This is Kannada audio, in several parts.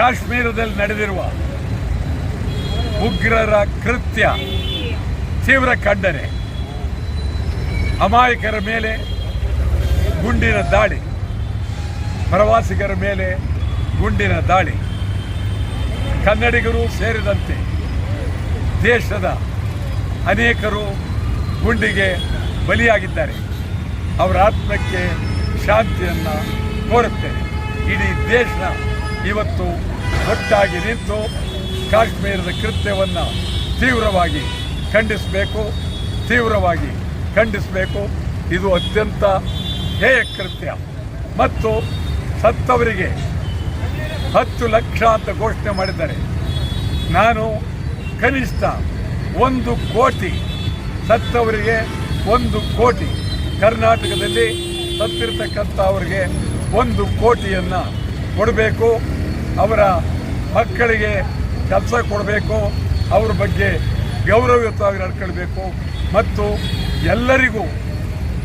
ಕಾಶ್ಮೀರದಲ್ಲಿ ನಡೆದಿರುವ ಉಗ್ರರ ಕೃತ್ಯ ತೀವ್ರ ಖಂಡನೆ. ಅಮಾಯಕರ ಮೇಲೆ ಗುಂಡಿನ ದಾಳಿ. ಪ್ರವಾಸಿಗರ ಮೇಲೆ ಗುಂಡಿನ ದಾಳಿ. ಕನ್ನಡಿಗರು ಸೇರಿದಂತೆ ದೇಶದ ಅನೇಕರು ಗುಂಡಿಗೆ ಬಲಿಯಾಗಿದ್ದಾರೆ. ಅವರ ಆತ್ಮಕ್ಕೆ ಶಾಂತಿಯನ್ನು ಕೋರುತ್ತೇನೆ ಇಡೀ ದೇಶ ಇವತ್ತು ಒಟ್ಟಾಗಿ ನಿಂತು ಕಾಶ್ಮೀರದ ಕೃತ್ಯವನ್ನು ತೀವ್ರವಾಗಿ ಖಂಡಿಸಬೇಕು ತೀವ್ರವಾಗಿ ಖಂಡಿಸಬೇಕು. ಇದು ಅತ್ಯಂತ ಹೇಯ ಕೃತ್ಯ. ಮತ್ತು ಸತ್ತವರಿಗೆ ಹತ್ತು ಲಕ್ಷ ಅಂತ ಘೋಷಣೆ ಮಾಡಿದ್ದಾರೆ. ನಾನು ಕನಿಷ್ಠ ಒಂದು ಕೋಟಿ, ಸತ್ತವರಿಗೆ ಒಂದು ಕೋಟಿ, ಕರ್ನಾಟಕದಲ್ಲಿ ಸತ್ತಿರ್ತಕ್ಕಂಥ ಅವರಿಗೆ ಒಂದು ಕೋಟಿಯನ್ನು ಕೊಡಬೇಕು. ಅವರ ಮಕ್ಕಳಿಗೆ ಕೆಲಸ ಕೊಡಬೇಕು, ಅವ್ರ ಬಗ್ಗೆ ಗೌರವಯುತವಾಗಿ ನಡ್ಕೊಳ್ಬೇಕು. ಮತ್ತು ಎಲ್ಲರಿಗೂ,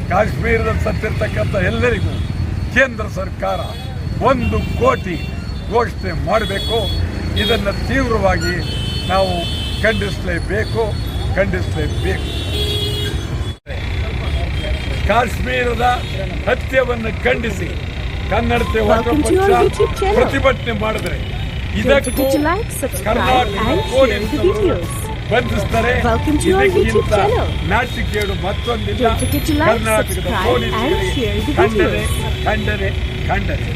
ಕಾಶ್ಮೀರದಲ್ಲಿ ಸತ್ತಿರ್ತಕ್ಕಂಥ ಎಲ್ಲರಿಗೂ ಕೇಂದ್ರ ಸರ್ಕಾರ ಒಂದು ಕೋಟಿ ಘೋಷಣೆ ಮಾಡಬೇಕು. ಇದನ್ನು ತೀವ್ರವಾಗಿ ನಾವು ಖಂಡಿಸಲೇಬೇಕು ಖಂಡಿಸಲೇಬೇಕು. ಕಾಶ್ಮೀರದ ಹತ್ಯವನ್ನು ಖಂಡಿಸಿ. ಕನ್ನಡ ತೆವಾಚಕ ಪಂಚಾಮಿಟಿ ಬಟ್ನೆ ಮಾಡ್ತರೆ ಇಡಕ ಚಿಚಿ like subscribe thank you in videos welcome ಮತ್ತೊಂದು ದಿನ ಕರ್ನಾಟಕದ ಪೊಲೀಸ್ ಕಂಡರೆ ಕಂಡರೆ ಕಂಡರೆ